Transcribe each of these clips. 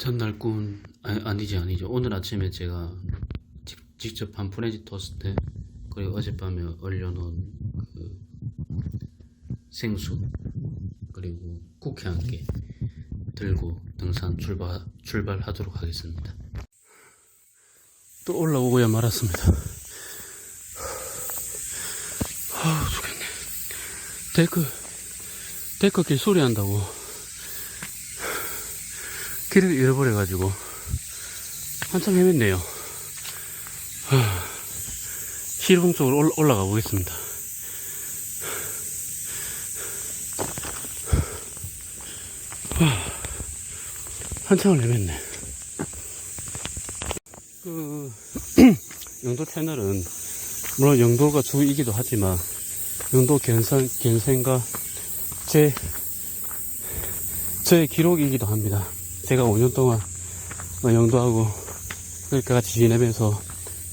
전날 꾼 아니, 아니지 아니죠 오늘 아침에 제가 직, 직접 한 프렌치 토스트 그리고 어젯밤에 얼려놓은 그 생수 그리고 쿠키 한 개 들고 등산 출발 출발하도록 하겠습니다. 또 올라오고야 말았습니다. 아 죽겠네. 데크 데크 길 소리 한다고 길을 잃어버려가지고 한참 헤맸네요. 하, 시동 쪽으로 올- 올라가 보겠습니다. 하, 한참을 헤맸네. 그 영도 채널은 물론 영도가 주이기도 하지만 영도 견산 견생과 제 저의 기록이기도 합니다. 제가 5년 동안 어, 영도하고 그렇게 같이 지내면서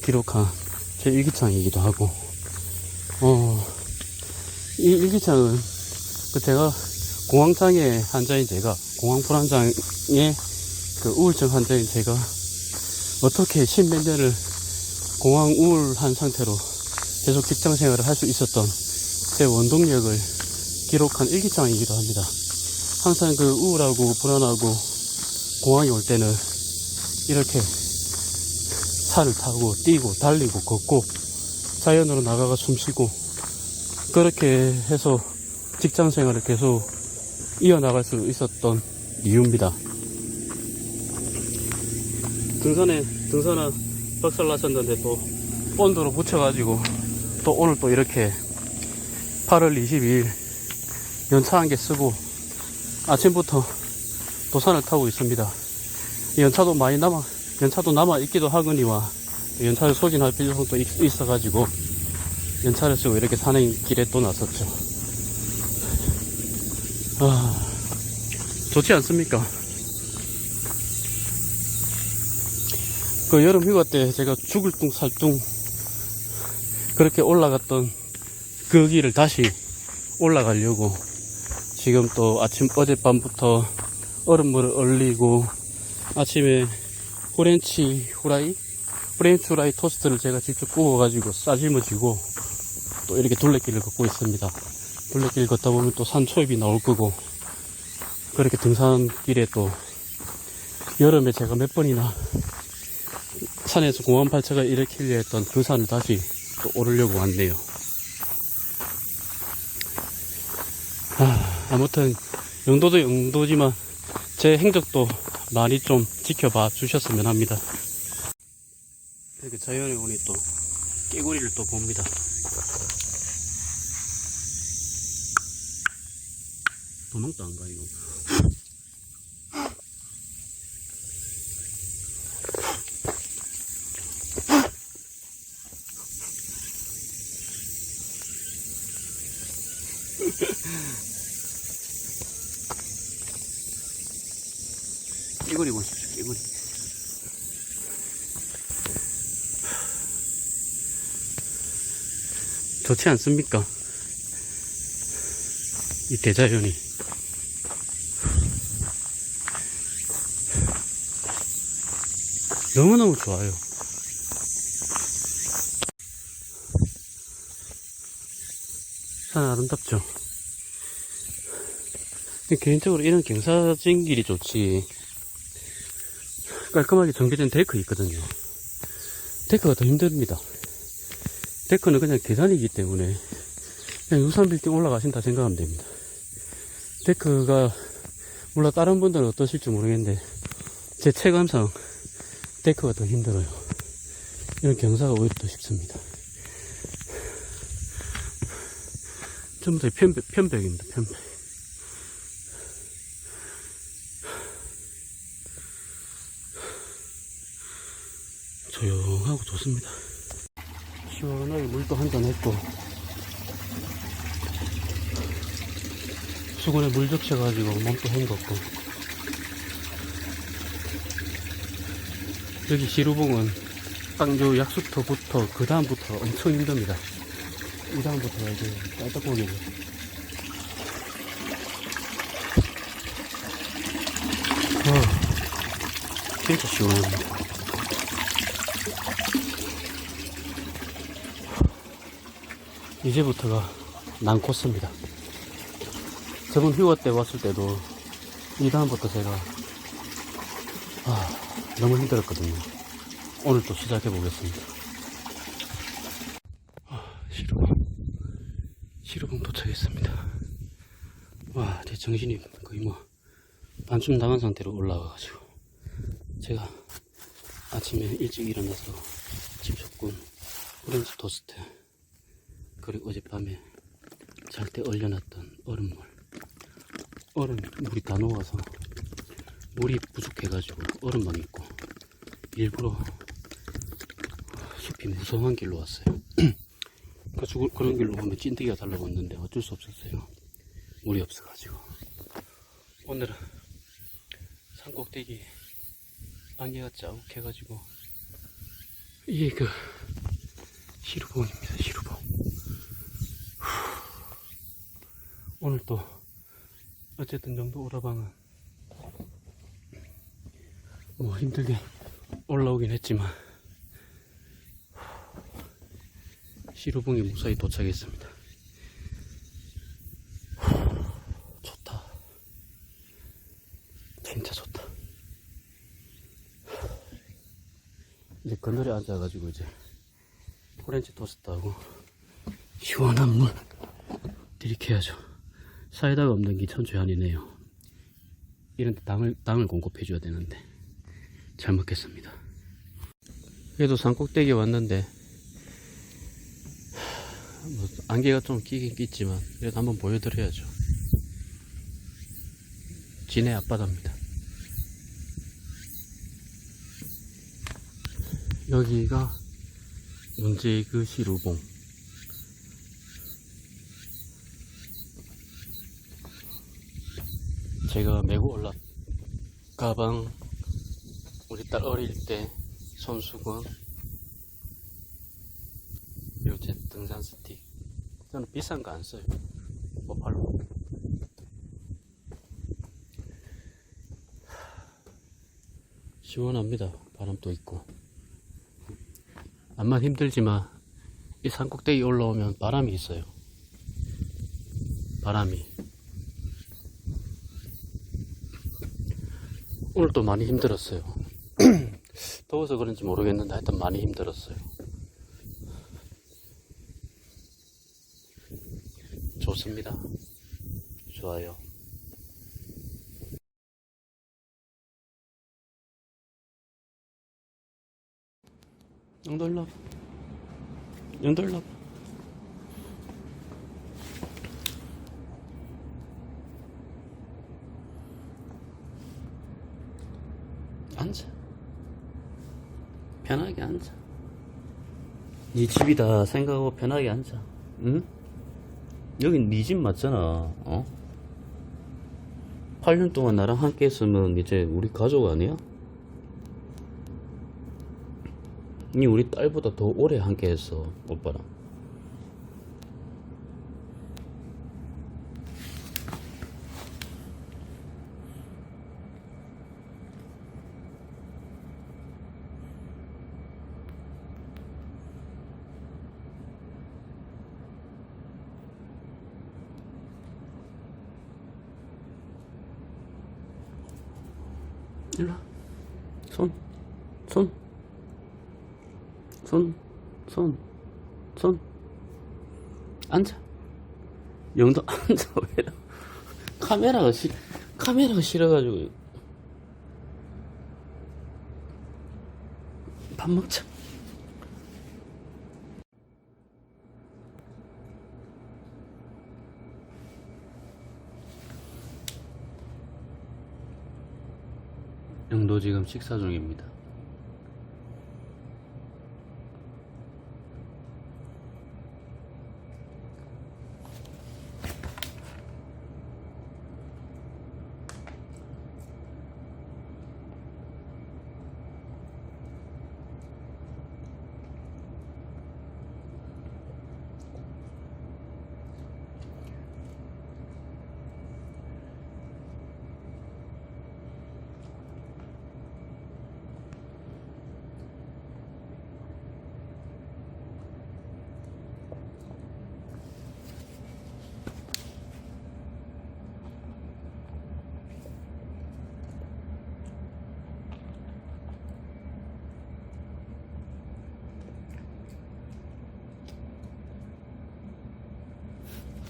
기록한 제 일기장이기도 하고, 어, 이 일기장은 그 제가 공황장애 환자인 제가, 공황 불안장애 그 우울증 환자인 제가 어떻게 십몇 년을 공황 우울한 상태로 계속 직장 생활을 할 수 있었던 제 원동력을 기록한 일기장이기도 합니다. 항상 그 우울하고 불안하고 공항에 올 때는 이렇게 차를 타고 뛰고 달리고 걷고 자연으로 나가가 숨쉬고 그렇게 해서 직장 생활을 계속 이어나갈 수 있었던 이유입니다. 등산에 등산은 박살 나셨는데 또 본드로 붙여가지고 또 오늘 또 이렇게 8월 22일 연차 한 개 쓰고 아침부터 도산을 타고 있습니다. 이 연차도 많이 남아, 연차도 남아 있기도 하거니와 연차를 소진할 필요성도 있- 있어가지고 연차를 쓰고 이렇게 산행 길에 또 나섰죠. 아, 좋지 않습니까? 그 여름 휴가 때 제가 죽을 둥 살둥 그렇게 올라갔던 그 길을 다시 올라가려고 지금 또 아침 어젯밤부터 얼음물을 얼리고 아침에 호렌치 후라이 프렌치 후라이 토스트를 제가 직접 구워가지고 싸질머지고 또 이렇게 둘레길을 걷고 있습니다. 둘레길 걷다 보면 또 산초입이 나올 거고 그렇게 등산길에 또 여름에 제가 몇 번이나 산에서 공원 발차가 일으키려 했던 그 산을 다시 또 오르려고 왔네요. 아, 아무튼 영도도 영도지만 제 행적도 많이 좀 지켜봐 주셨으면 합니다. 이렇게 자연의 운이 또 깨구리를 또 봅니다. 도망도 안 가요. 깨구리 보십시오, 깨구리. 좋지 않습니까? 이 대자연이. 너무너무 좋아요. 산 아름답죠? 개인적으로 이런 경사진 길이 좋지. 깔끔하게 정비된 데크 있거든요. 데크가 더 힘듭니다. 데크는 그냥 계단이기 때문에 그냥 유산 빌딩 올라가신다 생각하면 됩니다. 데크가 물론 다른 분들은 어떠실지 모르겠는데 제 체감상 데크가 더 힘들어요. 이런 경사가 오히려 더 쉽습니다. 전부 다 편벽, 편벽입니다. 편벽. 조용하고 좋습니다. 시원하게 물도 한잔 했고, 수건에 물 적셔가지고 몸도 헹궜고, 여기 시루봉은 딱요 약수터부터 그 다음부터 엄청 힘듭니다. 이 다음부터가 이제 깔딱고기고. 어. 진짜 시원합니다. 이제부터가 난 코스입니다. 저번 휴가 때 왔을 때도 이 다음부터 제가 아, 너무 힘들었거든요. 오늘 또 시작해 보겠습니다. 아, 시루봉 시루봉 도착했습니다. 와, 제 정신이 거의 뭐 반쯤 나간 상태로 올라와가지고 제가 아침에 일찍 일어나서 집속군 오렌지 토스트 그리고 어젯밤에 잘 때 얼려놨던 얼음물. 얼음 물이 다 녹아서 물이 부족해가지고 얼음만 있고 일부러 숲이 무성한 길로 왔어요. 그 그런 길로 보면 찐득이가 달라붙는데 어쩔 수 없었어요. 물이 없어가지고. 오늘은 산 꼭대기 안개가 자욱해가지고 이게 그 시루봉입니다 시루봉 오늘 또 어쨌든 정도 오라방은 뭐 힘들게 올라오긴 했지만 시루봉이 무사히 도착했습니다. 좋다. 진짜 좋다. 이제 그늘에 앉아가지고 이제 오렌지 토스트하고 시원한 물 들이켜야죠 사이다가 없는 게 천추한이네요. 이런 데 당을, 당을 공급해 줘야 되는데 잘 먹겠습니다. 그래도 산꼭대기에 왔는데 뭐 안개가 좀 끼긴 끼지만 그래도 한번 보여드려야죠. 진해 앞바다입니다. 여기가 문제의 그 시루봉 제가 메고 올라 가방 우리 딸 어릴 때 손수건 제 등산 스틱. 저는 비싼 거 안 써요. 모팔로. 시원합니다. 바람도 있고. 암만 힘들지만 이 산꼭대기 올라오면 바람이 있어요. 바람이 오늘 또 많이 힘들었어요. 더워서 그런지 모르겠는데 하여튼 많이 힘들었어요. 좋습니다. 좋아요. 영돌라 영돌라 앉아 편하게 앉아 네 집이다 생각하고 편하게 앉아 응? 여긴 네 집 맞잖아 어? 8년 동안 나랑 함께 했으면 이제 우리 가족 아니야? 니 우리 딸보다 더 오래 함께 했어 오빠랑 일로 와. 손, 손, 손, 손, 손. 앉아. 영도 앉아. 왜 카메라가 싫, 카메라가 싫어가지고. 밥 먹자. 영도 지금 식사 중입니다.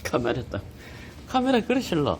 카메라 딱. 카메라 그래 실러.